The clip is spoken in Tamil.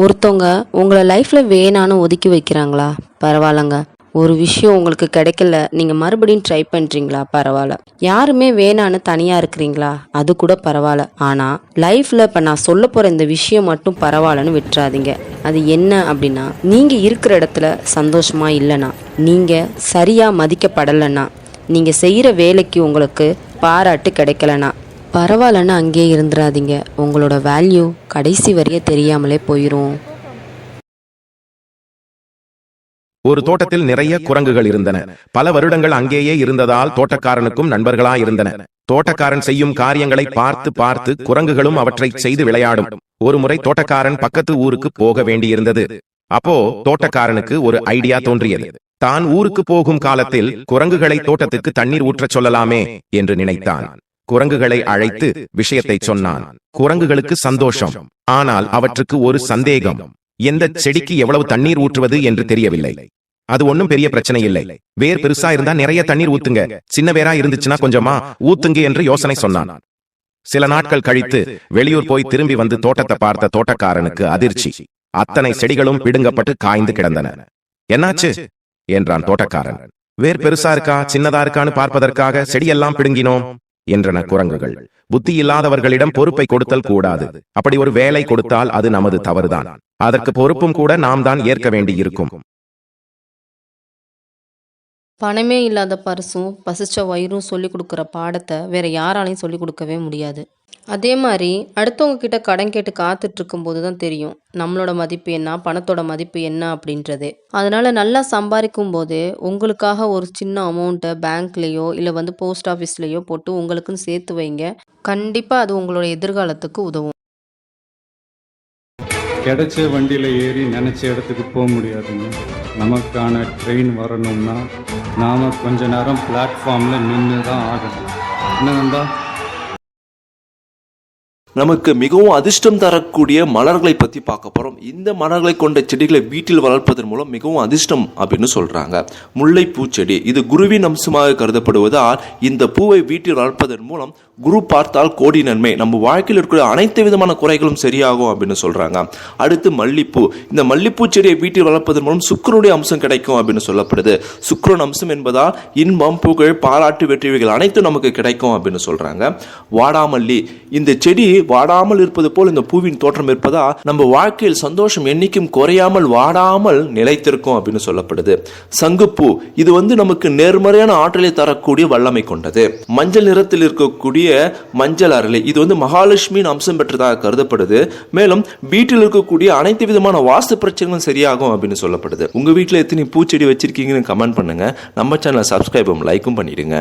ஒருத்தவங்க உங்களை லைஃப்பில் வேணான்னு ஒதுக்கி வைக்கிறாங்களா? பரவாயில்லங்க. ஒரு விஷயம் உங்களுக்கு கிடைக்கல நீங்கள் மறுபடியும் ட்ரை பண்ணுறீங்களா பரவாயில்ல. யாருமே வேணான்னு தனியாக இருக்கிறீங்களா? அது கூட பரவாயில்ல. ஆனால் லைஃப்பில் இப்போ நான் சொல்ல போகிற இந்த விஷயம் மட்டும் பரவாயில்லன்னு விட்டுறாதீங்க. அது என்ன அப்படின்னா நீங்கள் இருக்கிற இடத்துல சந்தோஷமாக இல்லைன்னா நீங்கள் சரியாக மதிக்கப்படலைன்னா நீங்கள் செய்கிற வேலைக்கு உங்களுக்கு பாராட்டு கிடைக்கலனா பரவாயில்லன்னு அங்கேயே இருந்துடாதீங்க உங்களோட வேல்யூ கடைசி வரைய தெரியாமலே போயிடும் ஒரு தோட்டத்தில் நிறைய குரங்குகள் இருந்தன. பல வருடங்கள் அங்கேயே இருந்ததால் தோட்டக்காரனுக்கும் நண்பர்களா இருந்தன. தோட்டக்காரன் செய்யும் காரியங்களை பார்த்து பார்த்து குரங்குகளும் அவற்றை செய்து விளையாடும். ஒரு முறை தோட்டக்காரன் பக்கத்து ஊருக்கு போக வேண்டியிருந்தது. அப்போ தோட்டக்காரனுக்கு ஒரு ஐடியா தோன்றியது. தான் ஊருக்கு போகும் காலத்தில் குரங்குகளை தோட்டத்துக்கு தண்ணீர் ஊற்றச் சொல்லலாமே என்று நினைத்தான். குரங்குகளை அழைத்து விஷயத்தை சொன்னான். குரங்குகளுக்கு சந்தோஷம். ஆனால் அவற்றுக்கு ஒரு சந்தேகம். எந்த செடிக்கு எவ்வளவு தண்ணீர் ஊற்றுவது என்று தெரியவில்லை. அது ஒண்ணும் பெரிய பிரச்சனை இல்லை. வேர் பெருசா இருந்தா நிறைய தண்ணீர் ஊத்துங்க. சின்ன வேரா இருந்துச்சுன்னா கொஞ்சமா ஊத்துங்க என்று யோசனை சொன்னான். சில நாட்கள் கழித்து வெளியூர் போய் திரும்பி வந்து தோட்டத்தை பார்த்த தோட்டக்காரனுக்கு அதிர்ச்சி. அத்தனை செடிகளும் பிடுங்கப்பட்டு காய்ந்து கிடந்தன. என்னாச்சு? என்றான் தோட்டக்காரன். வேர் பெருசா இருக்கா? சின்னதா இருக்கான்னு பார்ப்பதற்காக செடியெல்லாம் பிடுங்கினோம் என்றன குரங்குகள். புத்தி இல்லாதவர்களிடம் பொறுப்பை கொடுத்தல் கூடாது. அப்படி ஒரு வேலை கொடுத்தால் அது நமது தவறுதான். அதற்கு பொறுப்பும் கூட நாம் தான் ஏற்க வேண்டியிருக்கும். பணமே இல்லாத பரிசும் பசிச்ச வயிறும் சொல்லிக் கொடுக்குற பாடத்தை வேற யாராலையும் சொல்லிக் கொடுக்கவே முடியாது. அதே மாதிரி அடுத்தவங்க கிட்ட கடன் கேட்டு காத்துட்டு இருக்கும்போது தான் தெரியும் நம்மளோட மதிப்பு என்ன பணத்தோட மதிப்பு என்ன அப்படின்றது. அதனால நல்லா சம்பாதிக்கும் போது உங்களுக்காக ஒரு சின்ன அமௌண்ட்டை பேங்க்லேயோ இல்லை வந்து போஸ்ட் ஆஃபீஸ்லேயோ போட்டு உங்களுக்குன்னு சேர்த்து வைங்க. கண்டிப்பாக அது உங்களோட எதிர்காலத்துக்கு உதவும். கிடைச்ச வண்டியில் ஏறி நினச்ச இடத்துக்கு போக முடியாதுங்க. நமக்கான ட்ரெயின் வரணும்னா நாம் கொஞ்ச நேரம் பிளாட்ஃபார்மில் நின்று தான் ஆகணும். என்ன நமக்கு மிகவும் அதிர்ஷ்டம் தரக்கூடிய மலர்களை பற்றி பார்க்க போகிறோம் இந்த மலர்களை கொண்ட செடிகளை வீட்டில் வளர்ப்பதன் மூலம் மிகவும் அதிர்ஷ்டம் அப்படின்னு சொல்கிறாங்க முல்லைப்பூ செடி இது குருவின் அம்சமாக கருதப்படுவதால் இந்த பூவை வீட்டில் வளர்ப்பதன் மூலம் குரு பார்த்தால் கோடி நன்மை. நம்ம வாழ்க்கையில் இருக்கிற அனைத்து விதமான குறைகளும் சரியாகும் அப்படின்னு சொல்கிறாங்க அடுத்து மல்லிப்பூ. இந்த மல்லிப்பூ செடியை வீட்டில் வளர்ப்பதன் மூலம் சுக்கரனுடைய அம்சம் கிடைக்கும் அப்படின்னு சொல்லப்படுது. சுக்கரன் அம்சம் என்பதால் இன்பம் புகழ் பாராட்டு வெற்றிகள் அனைத்தும் நமக்கு கிடைக்கும் அப்படின்னு சொல்கிறாங்க வாடாமல்லி. இந்த செடி வாடாமல் இருப்பது போல் இந்த பூவின் தோற்றம் இருப்பதா? நம்ம வாழ்க்கையில் சந்தோஷம் என்னைக்கும் குறையாமல் வாடாமல் நிலைத்திருக்கும் அப்படின்னு சொல்லப்படுது. சங்குப்பூ இது வந்து நமக்கு நேர்மறையான ஆற்றலை தரக்கூடிய வல்லமை கொண்டது. மஞ்சள் நிறத்தில் இருக்கக்கூடிய மஞ்சள் அரளி இது வந்து மகாலட்சுமியின் அம்சம் பெற்றதாக கருதப்படுது. மேலும் வீட்டில் இருக்கக்கூடிய அனைத்து விதமான வாஸ்து பிரச்சனைகளும் சரியாகும் அப்படின்னு சொல்லப்படுது. உங்க வீட்டில் எத்தனை பூச்செடி வச்சிருக்கீங்கன்னு கமெண்ட் பண்ணுங்க. நம்ம சேனலை சப்ஸ்கிரைபும் லைக்கும் பண்ணிடுங்க.